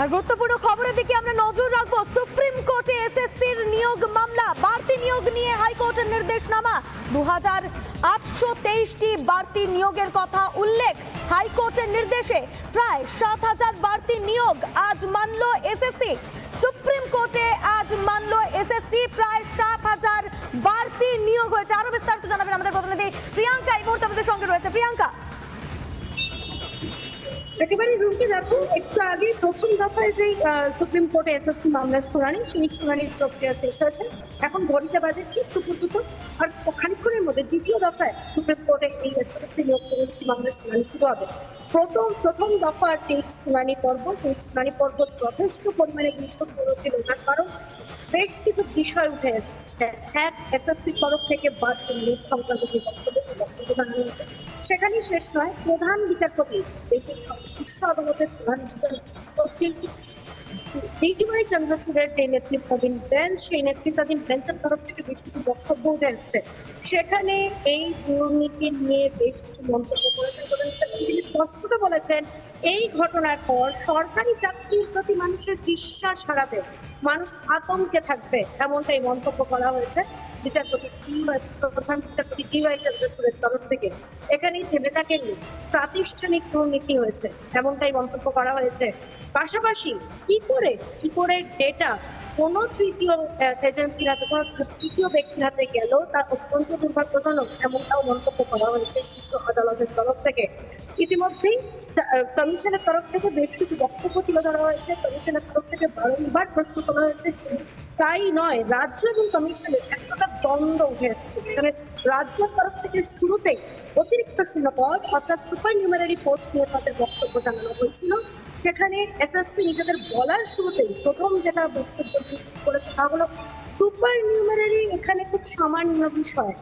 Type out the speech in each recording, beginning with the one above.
আর গুরুত্বপূর্ণ খবরের দিকে আমরা নজর রাখব। সুপ্রিম কোর্টে এসএসসির নিয়োগ মামলা, বাড়তি নিয়োগ নিয়ে হাইকোর্টের নির্দেশনামা। দু হাজার আটশো তেইশটি বাড়তি নিয়োগের কথা উল্লেখ হাইকোর্টের নির্দেশে প্রায় সাত হাজার বাড়তি নিয়োগ আজ মানল এসএসসি। সুপ্রিম কোর্টে আজ মানল এসএসসি, প্রায় সাত হাজার বাড়তি নিয়োগ হয়েছে। আরও বিস্তারিত জানাবেন আমাদের প্রতিনিধি প্রিয়াঙ্কা। এই মুহূর্তে আমাদের সঙ্গে রয়েছে প্রিয়াঙ্কা। একেবারে রুমকে দেখো, একটু আগে প্রথম দফায় যে সুপ্রিম কোর্টে এসএসসি মামলার শুনানি সেই শুনানির প্রক্রিয়া শেষ হয়েছে। এখন ঘড়িতে বাজে ঠিক দুপুর দুপুর আর খানিক্ষণের মধ্যে দ্বিতীয় দফায় সুপ্রিম কোর্টে এই এসএসসি নিয়োগ পরবর্তী মামলার শুনানি শুরু হবে। প্রথম প্রথম দফার যে শুনানি পর্ব সেই শুনানি পর্ব যথেষ্ট পরিমাণে গুরুত্বপূর্ণ ছিল তার কারণ বেশ কিছু বিষয় উঠে এসেছে। এক এসএসসি তরফ থেকে বাদ নিয়োগ সংক্রান্ত যে বক্তব্য, সেই বক্তব্য জানানো হয়েছে। সেখানেই শেষ নয়, প্রধান বিচারপতি, দেশের শীর্ষ আদালতের প্রধান বিচারপতি ডিডিওয়াই চন্দ্রচূড়ের যে নেতৃত্বাধীন বেঞ্চ, সেই নেতৃত্বাধীন বেঞ্চের তরফ থেকে বেশ কিছু বক্তব্য উঠে এসছে সেখানে এই দুর্নীতি নিয়ে বেশ কিছু মন্তব্য করেছেন তিনি স্পষ্টত বলেছেন, এই ঘটনার পর সরকারি চাকরির প্রতি মানুষের বিশ্বাস হারাবে, মানুষ আতঙ্কে থাকবে, এমনটাই মন্তব্য করা হয়েছে। বিচারপতি প্রধান বিচারপতি ডিওয়াই চন্দ্রচূড়ের তরফ থেকে এখানেই থেমে থাকেননি। প্রাতিষ্ঠানিক দুর্নীতি হয়েছে, এমনটাই মন্তব্য করা হয়েছে। পাশাপাশি কি করে কি করে ডেটা কোন তৃতীয় এজেন্সির হাতে, কোনো তৃতীয় ব্যক্তির হাতে গেল তা অত্যন্ত দুর্ভাগ্যজনক, এমনটাও মন্তব্য করা হয়েছে শীর্ষ আদালতের তরফ থেকে। ইতিমধ্যেই কমিশনের তরফ থেকে বেশ কিছু বক্তব্য তুলে ধরা হয়েছে। কমিশনের তরফ থেকে বারংবার প্রশ্ন করা হয়েছে তাই নয়, রাজ্য এবং কমিশনের একটা দ্বন্দ্ব উঠে এসেছে। সেখানে রাজ্যের তরফ থেকে শুরুতেই অতিরিক্ত শূন্যপদ, অর্থাৎ সুপার নিউমারারি পোস্ট নিয়ে তাদের বক্তব্য জানানো হয়েছিল। সেখানে এসএসসি নিজেদের বলার শুরুতেই প্রথম যেটা বক্তব্য করেছে তা হলো সুপার নিউমারারি এখানে খুব সামান্য বিষয়।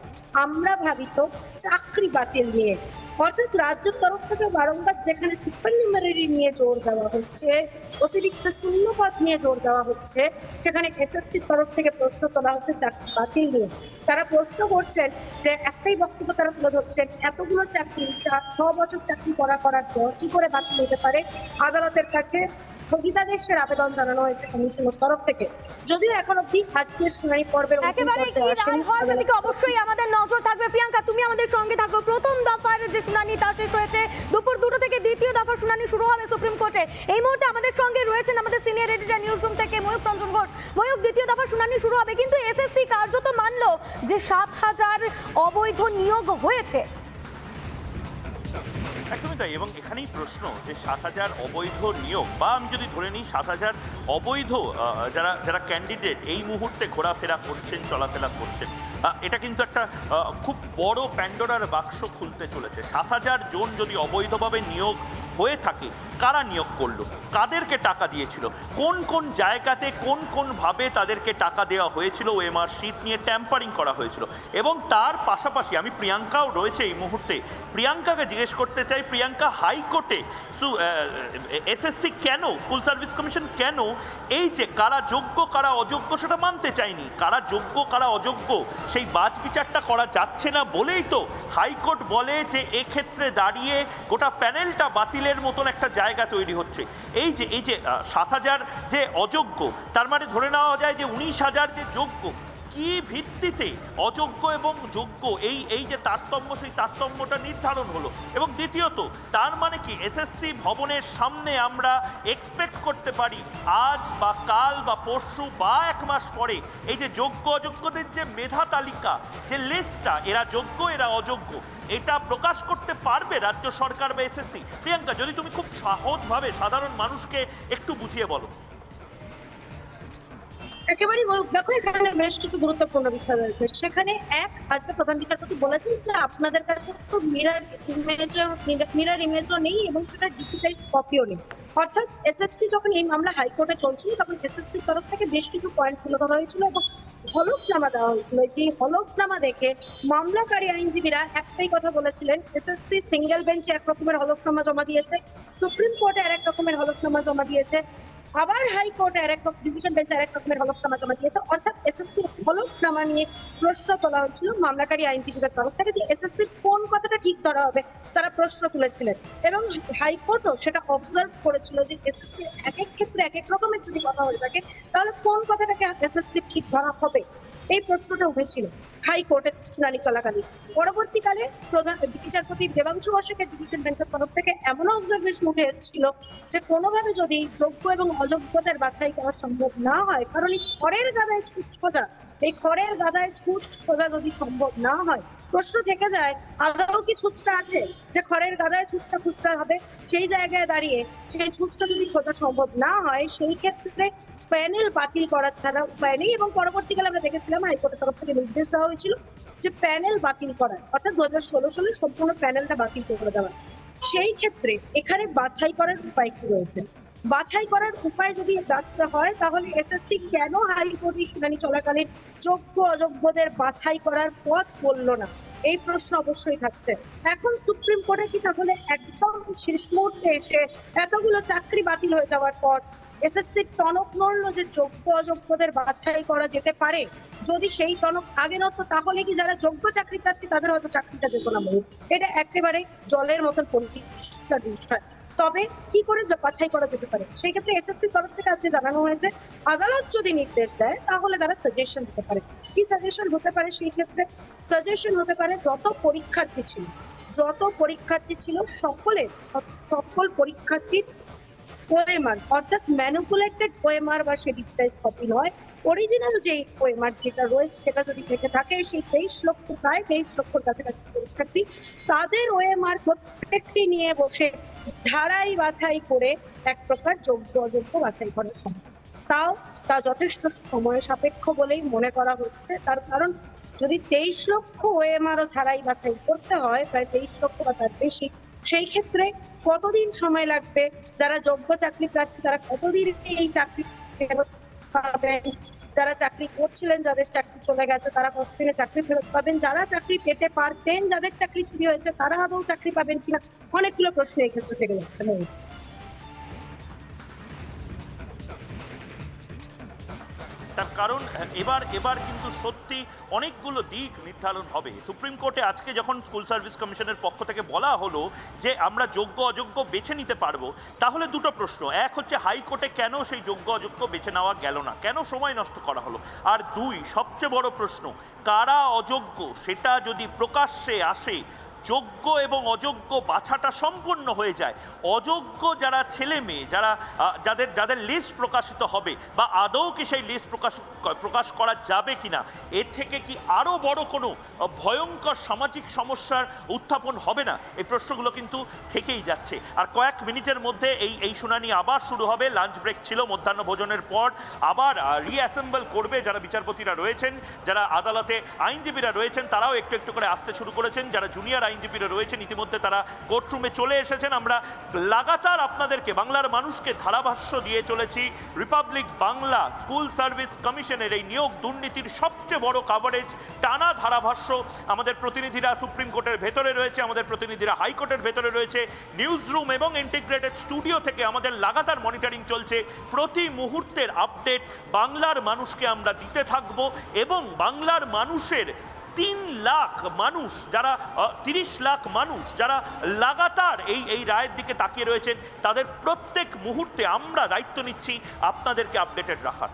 আমরা ভাবিত চাকরি বাতিল নিয়ে। অর্থাৎ রাজ্যের তরফ থেকে বারংবার যেখানে সুপার নিউমারারি নিয়ে জোর দেওয়া হচ্ছে, অতিরিক্ত শূন্যপদ নিয়ে জোর দেওয়া হচ্ছে, সেখানে এসএসসির তরফ থেকে প্রশ্ন তোলা হচ্ছে চাকরি বাতিল নিয়ে। তারা প্রশ্ন করছেন যে একটাই বক্তব্য তারা তুলে ধরছেন, এতগুলো চাকরি চা- ছ বছর চাকরি করা করার পর কি করে বাতিল হতে পারে? আদালতের কাছে স্থগিতাদেশের আবেদন জানানো হয়েছে কমিশনের তরফ থেকে। যদিও এখন অব্দি আজকের শুনানি পর্বের একেবারে কি রায় সেদিকে অবশ্যই আমাদের নজর থাকবে। প্রিয়াঙ্কা তুমি আমাদের সঙ্গে থাকো। প্রথম দফার যে শুনানি তা শেষ হয়েছে দুপুর দুটো থেকে দ্বিতীয় দফার শুনানি শুরু হবে সুপ্রিম কোর্টে। এই মুহূর্তে আমাদের সঙ্গে রয়েছেন আমাদের সিনিয়র এডিটর নিউজ রুম থেকে ময়ূক রঞ্জন ঘোষ। ময়ূক দ্বিতীয় দফার শুনানি শুরু হবে কিন্তু এসএসসি কার্যত মানলো যে সাত হাজার অবৈধ নিয়োগ হয়েছে। একদমই তাই, এবং এখানেই প্রশ্ন যে সাত হাজার অবৈধ নিয়োগ, বা আমি যদি ধরে নিই সাত হাজার অবৈধ যারা যারা ক্যান্ডিডেট এই মুহূর্তে ঘোরাফেরা করছেন, চলাফেরা করছেন এটা কিন্তু একটা খুব বড় প্যান্ডোরার বাক্স খুলতে চলেছে। সাত হাজার জন যদি অবৈধভাবে নিয়োগ হয়ে থাকে কারা নিয়োগ করল? কাদেরকে টাকা দিয়েছিল? কোন কোন জায়গাতে কোন কোন ভাবে তাদেরকে টাকা দেওয়া হয়েছিল? ও এমআর শিট নিয়ে ট্যাম্পারিং করা হয়েছিল। এবং তার পাশাপাশি আমি প্রিয়াঙ্কাও রয়েছে এই মুহূর্তে। প্রিয়াঙ্কাকে জিজ্ঞেস করতে চাই, প্রিয়াঙ্কা হাইকোর্টে এসএসসি কেন স্কুল সার্ভিস কমিশন কেন এই যে কারা যোগ্য, কারা অযোগ্য সেটা মানতে চায়নি? কারা যোগ্য, কারা অযোগ্য? সেই বাজ বিচারটা করা যাচ্ছে না বলেই তো হাইকোর্ট বলে যে এক্ষেত্রে দাঁড়িয়ে গোটা প্যানেলটা বাতিলের মতন একটা জায়গা তৈরি হচ্ছে। এই যে এই যে সাত হাজার যে অযোগ্য, তার মানে ধরে নেওয়া যায় যে উনিশ হাজার যে যোগ্য কি ভিত্তিতে অযোগ্য এবং যোগ্য, এই এই যে তারতম্য, সেই তারতম্যটা নির্ধারণ হলো। এবং দ্বিতীয়ত, তার মানে কি এসএসসি ভবনের সামনে আমরা এক্সপেক্ট করতে পারি, আজ বা কাল বা পরশু বা এক মাস পরে, এই যে যোগ্য অযোগ্যদের যে মেধা তালিকা, যে লিস্টটা এরা যোগ্য, এরা অযোগ্য, এটা প্রকাশ করতে পারবে রাজ্য সরকার বা এসএসসি প্রিয়াঙ্কা, যদি তুমি খুব সহজভাবে সাধারণ মানুষকে একটু বুঝিয়ে বলো। একেবারে দেখো, এখানে বেশ কিছু গুরুত্বপূর্ণ বিষয় রয়েছে। সেখানে এক আজকে প্রধান বিচারপতি বলেছেন যে আপনাদের কাছে তো মিরার ইমেজও মিরার ইমেজও নেই এবং সেটা ডিজিটাইজ কপিও নেই। অর্থাৎ এসএসসি যখন এই মামলা হাইকোর্টে চলছিল, তখন এসএসসির তরফ থেকে বেশ কিছু পয়েন্ট তুলে ধরা হয়েছিল এবং হলফনামা দেওয়া হয়েছিল। যে হলফনামা দেখে মামলাকারী আইনজীবীরা একটাই কথা বলেছিলেন এসএসসি সিঙ্গেল বেঞ্চে এক রকমের হলফনামা জমা দিয়েছে সুপ্রিম কোর্টে আরেক রকমের হলফনামা জমা দিয়েছে। আবার হাইকোর্টে আরেক ডিভিশন বেঞ্চে এক রকমের হলফনামা জমা দিয়েছে। অর্থাৎ এসএসসি হলফনামা নিয়ে প্রশ্ন তোলা হয়েছিল মামলাকারী আইনজীবীদের তরফ থেকে যে এসএসসি কোন কথাটা ঠিক ধরা হবে, তারা প্রশ্ন তুলেছিলেন। এবং হাইকোর্টও সেটা অবজার্ভ করেছিল যে এসএসসি এক এক ক্ষেত্রে এক এক রকমের যদি কথা হয়ে থাকে, তাহলে কোন কথাটাকে এসএসসি ঠিক ধরা হবে? এই প্রশ্নটা উঠেছিল হাইকোর্টের শুনানি চলাকালীন। পরবর্তীকালে প্রধান বিচারপতি দেবাংশু বর্ষকের ডিভিশন বেঞ্চের তরফ থেকে এমনও অবজারভেশন উঠে এসেছিল যে, কোনোভাবে যদি যোগ্য এবং অযোগ্যদের বাছাই করা সম্ভব না হয়, কারণ এই খড়ের গাদায় ছুট খোঁজা, এই খড়ের গাদায় ছুট খোঁজা যদি সম্ভব না হয়, প্রশ্ন থেকে যায়, আদৌ কি ছুটটা আছে? যে খড়ের গাদায় ছুটটা খুঁজতে হবে, সেই জায়গায় দাঁড়িয়ে সেই ছুটটা যদি খোঁজা সম্ভব না হয়, সেই ক্ষেত্রে প্যানেল বাতিল করার ছাড়া উপায় নেই এবং পরবর্তীকালে আমরা দেখেছিলাম হাইকোর্টের তরফ থেকে নির্দেশ দেওয়া হয়েছিল যে প্যানেল বাতিল করার, অর্থাৎ দু হাজার ষোলো সালে সম্পূর্ণ প্যানেলটা বাতিল করে দেওয়া সেই ক্ষেত্রে এখানে বাছাই করার উপায় কি রয়েছে? বাছাই করার উপায় যদি রাস্তা হয়, তাহলে এসএসসি কেন হাইকোর্টে শুনানি চলাকালীন যোগ্য অযোগ্যদের বাছাই করার পথ বলল না? এই প্রশ্ন অবশ্যই থাকছে। এখন সুপ্রিম কোর্টে কি তাহলে একদম শেষ মুহূর্তে এসে এতগুলো চাকরি বাতিল হয়ে যাওয়ার পর এসএসসি টনক নড়লো যে যোগ্য অযোগ্যদের বাছাই করা যেতে পারে। যদি সেই টনক আগে নড়তো, তাহলে কি যারা যোগ্য চাকরি প্রার্থী, তাদের হয়তো চাকরিটা যেত না মনে এটা একেবারে জলের মতন পরিষ্কার বিষয় তবে কি করে বাছাই করা যেতে পারে? সেই ক্ষেত্রে এসএসসি তরফ থেকে আজকে জানানো হয়েছে, আদালত যদি নির্দেশ দেয়, তাহলে তারা সাজেশন দিতে পারে। কি সাজেশন হতে পারে সেই ক্ষেত্রে? সাজেশন হতে পারে যত পরীক্ষার্থী ছিল, যত পরীক্ষার্থী ছিল, সকলের সকল পরীক্ষার্থীর ওএমআর অর্থাৎ ম্যানুপুলেটেড ওএমআর বা সে ডিজিটাইজড কপি নয় অরিজিনাল যে ওএমআর যেটা রয়েছে সেটা যদি থেকে থাকে, সেই তেইশ লক্ষ, প্রায় তেইশ লক্ষর কাছাকাছি পরীক্ষার্থী, তাদের ওএমআর প্রত্যেকটি নিয়ে বসে ধারাই বাছাই করে এক প্রকার যোগ্য অযোগ্য বাছাই করা সম্ভব তাও তা যথেষ্ট সময় সাপেক্ষ বলেই মনে করা হচ্ছে। তার কারণ, যদি তেইশ লক্ষ ওএমআরও ছাড়াই বাছাই করতে হয়, প্রায় তেইশ লক্ষ বা তার বেশি, সেই ক্ষেত্রে কতদিন সময় লাগবে? যারা যোগ্য চাকরি প্রার্থী, তারা কতদিন এই চাকরি পাবেন? যারা চাকরি করছিলেন, যাদের চাকরি চলে গেছে, তারা কতদিনে চাকরি ফেরত পাবেন? যারা চাকরি পেতে পারতেন, যাদের চাকরি চুরি হয়েছে, তারা আদৌ চাকরি পাবেন কিনা? অনেকগুলো প্রশ্ন এই ক্ষেত্রে থেকে যাচ্ছে। তার কারণ, এবার এবার কিন্তু সত্যি অনেকগুলো দিক নির্ধারণ হবে। সুপ্রিম কোর্টে আজকে যখন স্কুল সার্ভিস কমিশনের পক্ষ থেকে বলা হলো যে আমরা যোগ্য অযোগ্য বেছে নিতে পারব, তাহলে দুটো প্রশ্ন। এক হচ্ছে, হাইকোর্টে কেন সেই যোগ্য অযোগ্য বেছে নেওয়া গেল না? কেন সময় নষ্ট করা হলো? আর দুই, সবচেয়ে বড় প্রশ্ন, কারা অযোগ্য? সেটা যদি প্রকাশ্যে আসে যোগ্য এবং অযোগ্য বাছাটা সম্পূর্ণ হয়ে যায়। অযোগ্য যারা ছেলে মেয়ে, যারা যাদের যাদের লিস্ট প্রকাশিত হবে বা আদৌ কি সেই লিস্ট প্রকাশ প্রকাশ করা যাবে কিনা, এর থেকে কি আরও বড় কোনো ভয়ঙ্কর সামাজিক সমস্যার উত্থাপন হবে না? এই প্রশ্নগুলো কিন্তু থেকেই যাচ্ছে। আর কয়েক মিনিটের মধ্যে এই এই শুনানি আবার শুরু হবে। লাঞ্চ ব্রেক ছিল, মধ্যাহ্ন ভোজনের পর আবার রিঅ্যাসেম্বল করবে যারা বিচারপতিরা রয়েছেন, যারা আদালতে আইনজীবীরা রয়েছেন, তারাও একটু একটু করে আসতে শুরু করেছেন, যারা জুনিয়র আইনজীবীরা রয়েছেন। ইতিমধ্যে তারা কোর্টরুমে চলে এসেছেন। আমরা লাগাতার আপনাদেরকে, বাংলার মানুষকে ধারাভাষ্য দিয়ে চলেছি। রিপাবলিক বাংলা স্কুল সার্ভিস কমিশনের এই নিয়োগ দুর্নীতির সবচেয়ে বড় কাভারেজ টানা ধারাভাষ্য আমাদের প্রতিনিধিরা সুপ্রিম কোর্টের ভেতরে রয়েছে, আমাদের প্রতিনিধিরা হাইকোর্টের ভেতরে রয়েছে। নিউজ রুম এবং ইন্টিগ্রেটেড স্টুডিও থেকে আমাদের লাগাতার মনিটরিং চলছে। প্রতি মুহূর্তের আপডেট বাংলার মানুষকে আমরা দিতে থাকব এবং বাংলার মানুষের তিন লাখ মানুষ যারা তিরিশ লাখ মানুষ যারা লাগাতার এই এই রায়ের দিকে তাকিয়ে রয়েছেন, তাদের প্রত্যেক মুহূর্তে আমরা দায়িত্ব নিচ্ছি। আপনাদেরকে আপডেটেড রাখার।